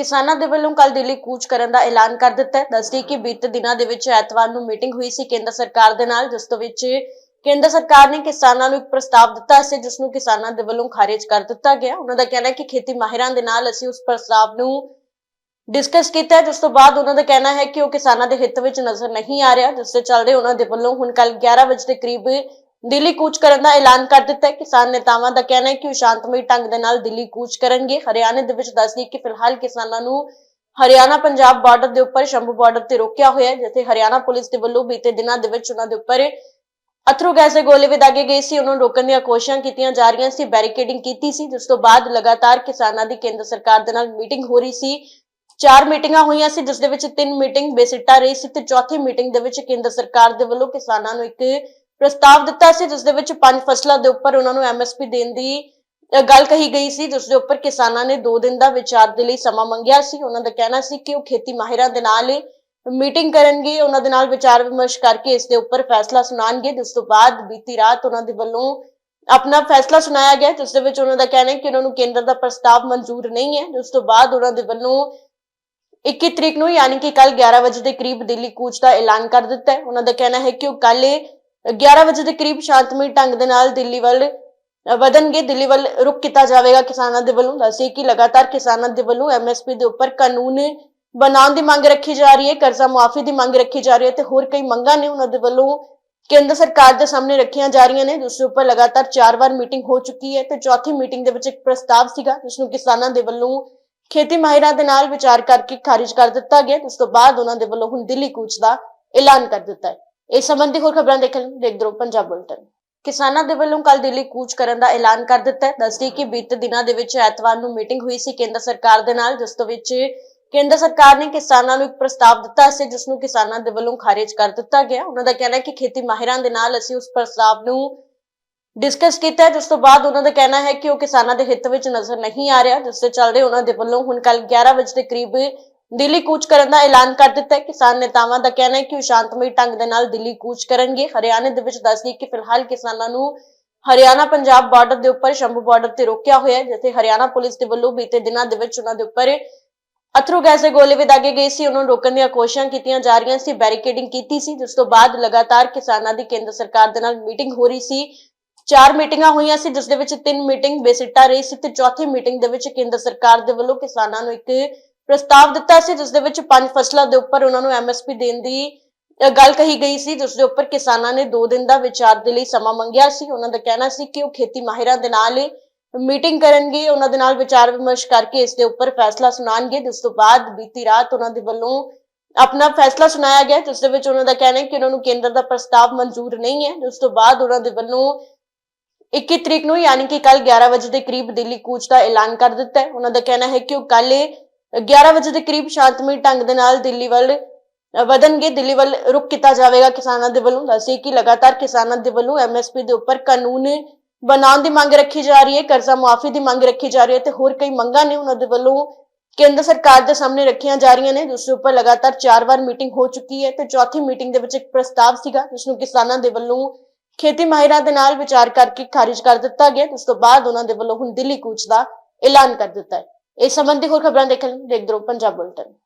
ਕਿਸਾਨਾਂ ਦੇ ਵੱਲੋਂ ਕੱਲ ਦਿੱਲੀ ਕੂਚ ਕਰਨ ਦਾ ਐਲਾਨ ਕਰ ਦਿੱਤਾ ਹੈ। ਦੱਸਦੀ ਕਿ ਬੀਤੇ ਦਿਨਾਂ ਦੇ ਵਿੱਚ ਐਤਵਾਰ ਨੂੰ ਮੀਟਿੰਗ ਹੋਈ ਸੀ ਕੇਂਦਰ ਸਰਕਾਰ ਦੇ ਨਾਲ, ਜਿਸ ਤੋਂ ਵਿੱਚ ਕੇਂਦਰ ਸਰਕਾਰ ਨੇ ਕਿਸਾਨਾਂ ਨੂੰ ਇੱਕ ਪ੍ਰਸਤਾਵ ਦਿੱਤਾ ਸੀ, ਜਿਸ ਨੂੰ ਕਿਸਾਨਾਂ ਦੇ ਵੱਲੋਂ ਖਾਰਜ ਕਰ ਦਿੱਤਾ ਗਿਆ। ਉਹਨਾਂ ਦਾ ਕਹਿਣਾ ਹੈ ਕਿ ਖੇਤੀ ਮਾਹਿਰਾਂ ਦੇ ਨਾਲ ਅਸੀਂ ਉਸ ਪ੍ਰਸਤਾਵ ਨੂੰ ਡਿਸਕਸ ਕੀਤਾ ਜਿਸ ਤੋਂ ਬਾਅਦ ਉਹਨਾਂ ਦਾ ਕਹਿਣਾ ਹੈ ਕਿ ਉਹ ਕਿਸਾਨਾਂ ਦੇ ਹਿੱਤ ਵਿੱਚ ਨਜ਼ਰ ਨਹੀਂ ਆ ਰਿਹਾ। ਜਿਸ ਦੇ ਚੱਲਦੇ ਉਹਨਾਂ ਦੇ ਵੱਲੋਂ ਹੁਣ ਕੱਲ 11 ਵਜੇ ਦੇ ਕਰੀਬ ਦਿੱਲੀ ਕੂਚ ਕਰਨ ਦਾ ਐਲਾਨ ਕਰ ਦਿੱਤਾ ਹੈ। ਕਿਸਾਨ ਨੇਤਾਵਾਂ ਦਾ ਕਹਿਣਾ ਹੈ ਕਿ ਉਹ ਸ਼ਾਂਤਮਈ ਢੰਗ ਦੇ ਨਾਲ ਦਿੱਲੀ ਕੂਚ ਕਰਨਗੇ। ਹਰਿਆਣਾ ਦੇ ਵਿੱਚ ਦੱਸਦੀ ਕਿ ਫਿਲਹਾਲ ਕਿਸਾਨਾਂ ਨੂੰ ਹਰਿਆਣਾ ਪੰਜਾਬ ਬਾਰਡਰ ਦੇ ਉੱਪਰ, ਸ਼ੰਭੂ ਬਾਰਡਰ ਤੇ ਰੋਕਿਆ ਹੋਇਆ ਹੈ, ਜਿੱਥੇ ਹਰਿਆਣਾ ਪੁਲਿਸ ਦੇ ਵੱਲੋਂ ਬੀਤੇ ਦਿਨਾਂ ਦੇ ਵਿੱਚ ਉਹਨਾਂ ਦੇ ਉੱਪਰ ਅਥਰੂ ਗੈਸ ਦੇ ਗੋਲੇ ਵੀ ਦਾਗੇ ਗਏ ਸੀ। ਉਹਨਾਂ ਨੂੰ ਰੋਕਣ ਦੀਆਂ ਕੋਸ਼ਿਸ਼ਾਂ ਕੀਤੀਆਂ ਜਾ ਰਹੀਆਂ ਸੀ, ਬੈਰੀਕੇਡਿੰਗ ਕੀਤੀ ਸੀ, ਜਿਸ ਤੋਂ ਬਾਅਦ ਲਗਾਤਾਰ ਕਿਸਾਨਾਂ ਦੀ ਕੇਂਦਰ ਸਰਕਾਰ ਦੇ ਨਾਲ ਮੀਟਿੰਗ ਹੋ ਰਹੀ ਸੀ। ਚਾਰ ਮੀਟਿੰਗਾਂ ਹੋਈਆਂ ਸੀ, ਜਿਸ ਦੇ ਵਿੱਚ ਤਿੰਨ ਮੀਟਿੰਗ ਬੇਸਿੱਟਾ ਰਹੀ ਸੀ ਤੇ ਚੌਥੀ ਮੀਟਿੰਗ ਦੇ ਵਿੱਚ ਕੇਂਦਰ ਸਰਕਾਰ ਦੇ ਵੱਲੋਂ ਕਿਸਾਨਾਂ ਨੂੰ ਇੱਕ ਪ੍ਰਸਤਾਵ ਦਿੱਤਾ ਸੀ, ਜਿਸ ਦੇ ਵਿੱਚ ਪੰਜ ਫਸਲਾਂ ਦੇ ਉੱਪਰ ਉਹਨਾਂ ਨੂੰ ਐਮਐਸਪੀ ਦੇਣ ਦੀ ਗੱਲ ਕਹੀ ਗਈ ਸੀ, ਜਿਸ ਦੇ ਉੱਪਰ ਕਿਸਾਨਾਂ ਨੇ 2 ਦਿਨ ਦਾ ਵਿਚਾਰ ਦੇ ਲਈ ਸਮਾਂ ਮੰਗਿਆ ਸੀ। ਉਹਨਾਂ ਦਾ ਕਹਿਣਾ ਸੀ ਕਿ ਉਹ ਖੇਤੀ ਮਾਹਿਰਾਂ ਦੇ ਨਾਲ ਮੀਟਿੰਗ ਕਰਨਗੇ। ਉਹਨਾਂ ਦੇ ਨਾਲ ਵਿਚਾਰ ਵਿਮਰਸ਼ ਕਰਕੇ ਇਸ ਦੇ ਉੱਪਰ ਫੈਸਲਾ ਸੁਣਾਉਣਗੇ, ਜਿਸ ਤੋਂ ਬਾਅਦ ਬੀਤੀ ਰਾਤ ਉਹਨਾਂ ਦੇ ਵੱਲੋਂ ਆਪਣਾ ਫੈਸਲਾ ਸੁਣਾਇਆ ਗਿਆ, ਜਿਸ ਦੇ ਵਿੱਚ ਉਹਨਾਂ ਦਾ ਕਹਿਣਾ ਹੈ ਕਿ ਉਹਨਾਂ ਨੂੰ ਕੇਂਦਰ ਦਾ ਪ੍ਰਸਤਾਵ ਮਨਜ਼ੂਰ ਨਹੀਂ ਹੈ। ਉਸ ਤੋਂ ਬਾਅਦ ਉਹਨਾਂ ਦੇ ਵੱਲੋਂ 21 ਤਰੀਕ ਨੂੰ, ਯਾਨੀ ਕਿ ਕੱਲ 11 ਵਜੇ ਦੇ ਕਰੀਬ ਦਿੱਲੀ ਕੂਚ ਦਾ ਐਲਾਨ ਕਰ ਦਿੱਤਾ ਹੈ। ਉਹਨਾਂ ਦਾ ਕਹਿਣਾ ਹੈ ਕਿ ਉਹ ਕੱਲ 11 ਵਜੇ ਦੇ ਕਰੀਬ ਸ਼ਾਂਤਮਈ ਢੰਗ ਦੇ ਨਾਲ ਦਿੱਲੀ ਵੱਲ ਵਧਣਗੇ। ਦਿੱਲੀ ਵੱਲ ਰੁਕ ਕੀਤਾ ਜਾਵੇਗਾ ਕਿਸਾਨਾਂ ਦੇ ਵੱਲੋਂ। ਦੱਸੇ ਕਿ ਲਗਾਤਾਰ ਕਿਸਾਨਾਂ ਦੇ ਵੱਲੋਂ ਐਮਐਸਪੀ ਦੇ ਉੱਪਰ ਕਾਨੂੰਨ ਬਣਾਉਣ ਦੀ ਮੰਗ ਰੱਖੀ ਜਾ ਰਹੀ ਹੈ, ਕਰਜ਼ਾ ਮੁਆਫੀ ਦੀ ਮੰਗ ਰੱਖੀ ਜਾ ਰਹੀ ਹੈ ਤੇ ਹੋਰ ਕਈ ਮੰਗਾਂ ਨੇ ਉਹਨਾਂ ਦੇ ਵੱਲੋਂ ਕੇਂਦਰ ਸਰਕਾਰ ਦੇ ਸਾਹਮਣੇ ਰੱਖੀਆਂ ਜਾ ਰਹੀਆਂ ਨੇ, ਜਿਸ ਉੱਪਰ ਲਗਾਤਾਰ ਚਾਰ ਵਾਰ ਮੀਟਿੰਗ ਹੋ ਚੁੱਕੀ ਹੈ ਤੇ ਚੌਥੀ ਮੀਟਿੰਗ ਦੇ ਵਿੱਚ ਇੱਕ ਪ੍ਰਸਤਾਵ ਸੀਗਾ, ਜਿਸ ਨੂੰ ਕਿਸਾਨਾਂ ਦੇ ਵੱਲੋਂ ਖੇਤੀ ਮਾਹਿਰਾਂ ਦੇ ਨਾਲ ਵਿਚਾਰ ਕਰਕੇ ਖਾਰਿਜ ਕਰ ਦਿੱਤਾ ਗਿਆ, ਜਿਸ ਤੋਂ ਬਾਅਦ ਉਹਨਾਂ ਦੇ ਵੱਲੋਂ ਹੁਣ ਦਿੱਲੀ ਕੂਚ ਦਾ ਐਲਾਨ ਕਰ ਦਿੱਤਾ ਹੈ। ਇਸ ਸੰਬੰਧੀ ਹੋਰ ਖਬਰਾਂ ਦੇਖਣ ਲਈ ਦੇਖਦੇ ਰਹੋ ਪੰਜਾਬ ਬੁਲਟਨ। ਕਿਸਾਨਾਂ ਦੇ ਵੱਲੋਂ ਕੱਲ ਦਿੱਲੀ ਕੂਚ ਕਰਨ ਦਾ ਐਲਾਨ ਕਰ ਦਿੱਤਾ ਹੈ। ਦੱਸਦੀ ਕਿ ਬੀਤੇ ਦਿਨਾਂ ਦੇ ਵਿੱਚ ਐਤਵਾਰ ਨੂੰ ਮੀਟਿੰਗ ਹੋਈ ਸੀ ਕੇਂਦਰ ਸਰਕਾਰ ਦੇ ਨਾਲ, ਜਿਸ ਤੋਂ ਵਿੱਚ ਕੇਂਦਰ ਸਰਕਾਰ ਨੇ ਕਿਸਾਨਾਂ ਨੂੰ ਇੱਕ ਪ੍ਰਸਤਾਵ ਦਿੱਤਾ ਸੀ, ਜਿਸ ਨੂੰ ਕਿਸਾਨਾਂ ਦੇ ਵੱਲੋਂ ਖਾਰਜ ਕਰ ਦਿੱਤਾ ਗਿਆ। ਉਹਨਾਂ ਦਾ ਕਹਿਣਾ ਹੈ ਕਿ ਖੇਤੀ ਮਾਹਿਰਾਂ ਦੇ ਨਾਲ ਅਸੀਂ ਉਸ ਪ੍ਰਸਤਾਵ ਨੂੰ ਡਿਸਕਸ ਕੀਤਾ ਜਿਸ ਤੋਂ ਬਾਅਦ ਉਹਨਾਂ ਦਾ ਕਹਿਣਾ ਹੈ ਕਿ ਉਹ ਕਿਸਾਨਾਂ ਦੇ ਹਿੱਤ ਵਿੱਚ ਨਜ਼ਰ ਨਹੀਂ ਆ ਰਿਹਾ। ਜਿਸ ਦੇ ਚੱਲਦੇ ਉਹਨਾਂ ਦੇ ਵੱਲੋਂ ਹੁਣ ਕੱਲ 11 ਵਜੇ ਦੇ ਕਰੀਬ ਦਿੱਲੀ ਕੂਚ ਕਰਨ ਦਾ ਐਲਾਨ ਕਰ ਦਿੱਤਾ ਹੈ। ਕਿਸਾਨ ਨੇਤਾਵਾਂ ਦਾ ਕਹਿਣਾ ਹੈ ਕਿ ਉਹ ਸ਼ਾਂਤਮਈ ਢੰਗ ਦੇ ਨਾਲ ਦਿੱਲੀ ਕੂਚ ਕਰਨਗੇ। ਹਰਿਆਣਾ ਦੇ ਵਿੱਚ ਦੱਸਦੀ ਕਿ ਫਿਲਹਾਲ ਕਿਸਾਨਾਂ ਨੂੰ ਹਰਿਆਣਾ ਪੰਜਾਬ ਬਾਰਡਰ ਦੇ ਉੱਪਰ, ਸ਼ੰਭੂ ਬਾਰਡਰ ਤੇ ਰੋਕਿਆ ਹੋਇਆ ਹੈ, ਜਿੱਥੇ ਹਰਿਆਣਾ ਪੁਲਿਸ ਦੇ ਵੱਲੋਂ ਬੀਤੇ ਦਿਨਾਂ ਦੇ ਵਿੱਚ ਉਹਨਾਂ ਦੇ ਉੱਪਰ ਅਥਰੂ ਗੈਸ ਦੇ ਗੋਲੇ ਵੀ ਦਾਗੇ ਗਏ ਸੀ। ਉਹਨਾਂ ਨੂੰ ਰੋਕਣ ਦੀਆਂ ਕੋਸ਼ਿਸ਼ਾਂ ਕੀਤੀਆਂ ਜਾ ਰਹੀਆਂ ਸੀ, ਬੈਰੀਕੇਡਿੰਗ ਕੀਤੀ ਸੀ। ਜਿਸ ਤੋਂ ਬਾਅਦ ਲਗਾਤਾਰ ਕਿਸਾਨਾਂ ਦੀ ਕੇਂਦਰ ਸਰਕਾਰ ਦੇ ਨਾਲ ਮੀਟਿੰਗ ਹੋ ਰਹੀ ਸੀ। ਚਾਰ ਮੀਟਿੰਗਾਂ ਹੋਈਆਂ ਸੀ, ਜਿਸ ਦੇ ਵਿੱਚ ਤਿੰਨ ਮੀਟਿੰਗ ਬੇਸਿੱਟਾ ਰਹੀ ਸੀ ਤੇ ਚੌਥੀ ਮੀਟਿੰਗ ਦੇ ਵਿੱਚ ਕੇਂਦਰ ਸਰਕਾਰ ਦੇ ਵੱਲੋਂ ਕਿਸਾਨਾਂ ਨੂੰ ਇੱਕ ਪ੍ਰਸਤਾਵ ਦਿੱਤਾ ਸੀ, ਜਿਸ ਦੇ ਵਿੱਚ ਪੰਜ ਫਸਲਾਂ ਦੇ ਉੱਪਰ ਉਹਨਾਂ ਨੂੰ ਐਮਐਸਪੀ ਦੇਣ ਦੀ ਗੱਲ ਕਹੀ ਗਈ ਸੀ, ਜਿਸ ਦੇ ਉੱਪਰ ਕਿਸਾਨਾਂ ਨੇ 2 ਦਿਨ ਦਾ ਵਿਚਾਰ ਦੇ ਲਈ ਸਮਾਂ ਮੰਗਿਆ ਸੀ। ਉਹਨਾਂ ਦਾ ਕਹਿਣਾ ਸੀ ਕਿ ਉਹ ਖੇਤੀ ਮਾਹਿਰਾਂ ਦੇ ਨਾਲ ਮੀਟਿੰਗ ਕਰਨਗੇ। ਉਹਨਾਂ ਦੇ ਨਾਲ ਵਿਚਾਰ ਵਿਮਰਸ਼ ਕਰਕੇ ਇਸ ਦੇ ਉੱਪਰ ਫੈਸਲਾ ਸੁਣਾਉਣਗੇ, ਜਿਸ ਤੋਂ ਬਾਅਦ ਬੀਤੀ ਰਾਤ ਉਹਨਾਂ ਦੇ ਵੱਲੋਂ ਆਪਣਾ ਫੈਸਲਾ ਸੁਣਾਇਆ ਗਿਆ, ਜਿਸ ਦੇ ਵਿੱਚ ਉਹਨਾਂ ਦਾ ਕਹਿਣਾ ਹੈ ਕਿ ਉਹਨਾਂ ਨੂੰ ਕੇਂਦਰ ਦਾ ਪ੍ਰਸਤਾਵ ਮਨਜ਼ੂਰ ਨਹੀਂ ਹੈ। ਜਿਸ ਤੋਂ ਬਾਅਦ ਉਹਨਾਂ ਦੇ ਵੱਲੋਂ 21 ਤਰੀਕ ਨੂੰ, ਯਾਨੀ ਕਿ ਕੱਲ 11 ਵਜੇ ਦੇ ਕਰੀਬ ਦਿੱਲੀ ਕੂਚ ਦਾ ਐਲਾਨ ਕਰ ਦਿੱਤਾ ਹੈ। ਉਹਨਾਂ ਦਾ ਕਹਿਣਾ ਹੈ ਕਿ ਉਹ ਕੱਲ 11 ਵਜੇ ਦੇ ਕਰੀਬ ਸ਼ਾਂਤਮਈ ਢੰਗ ਦੇ ਨਾਲ ਦਿੱਲੀ ਵੱਲ ਵਧਣਗੇ। ਦਿੱਲੀ ਵੱਲ ਰੁਕ ਕੀਤਾ ਜਾਵੇਗਾ ਕਿਸਾਨਾਂ ਦੇ ਵੱਲੋਂ। ਦੱਸੇ ਕਿ ਲਗਾਤਾਰ ਕਿਸਾਨਾਂ ਦੇ ਵੱਲੋਂ ਐਮਐਸਪੀ ਦੇ ਉੱਪਰ ਕਾਨੂੰਨ ਬਣਾਉਣ ਦੀ ਮੰਗ ਰੱਖੀ ਜਾ ਰਹੀ ਹੈ, ਕਰਜ਼ਾ ਮੁਆਫੀ ਦੀ ਮੰਗ ਰੱਖੀ ਜਾ ਰਹੀ ਹੈ ਤੇ ਹੋਰ ਕਈ ਮੰਗਾਂ ਨੇ ਉਹਨਾਂ ਦੇ ਵੱਲੋਂ ਕੇਂਦਰ ਸਰਕਾਰ ਦੇ ਸਾਹਮਣੇ ਰੱਖੀਆਂ ਜਾ ਰਹੀਆਂ ਨੇ। ਜਿਸ ਉੱਪਰ ਲਗਾਤਾਰ ਚਾਰ ਵਾਰ ਮੀਟਿੰਗ ਹੋ ਚੁੱਕੀ ਹੈ ਤੇ ਚੌਥੀ ਮੀਟਿੰਗ ਦੇ ਵਿੱਚ ਇੱਕ ਪ੍ਰਸਤਾਵ ਸੀਗਾ, ਜਿਸ ਨੂੰ ਕਿਸਾਨਾਂ ਦੇ ਵੱਲੋਂ ਖੇਤੀ ਮਾਹਿਰਾਂ ਦੇ ਨਾਲ ਵਿਚਾਰ ਕਰਕੇ ਖਾਰਿਜ ਕਰ ਦਿੱਤਾ ਗਿਆ। ਜਿਸ ਤੋਂ ਬਾਅਦ ਉਹਨਾਂ ਦੇ ਵੱਲੋਂ ਹੁਣ ਦਿੱਲੀ ਕੂਚ ਦਾ ਐਲਾਨ ਕਰ ਦਿੱਤਾ ਹੈ। ਇਸ ਸੰਬੰਧੀ ਹੋਰ ਖਬਰਾਂ ਦੇਖਣ ਲਈ ਦੇਖਦੇ ਰਹੋ ਪੰਜਾਬ ਬੁਲਟਨ।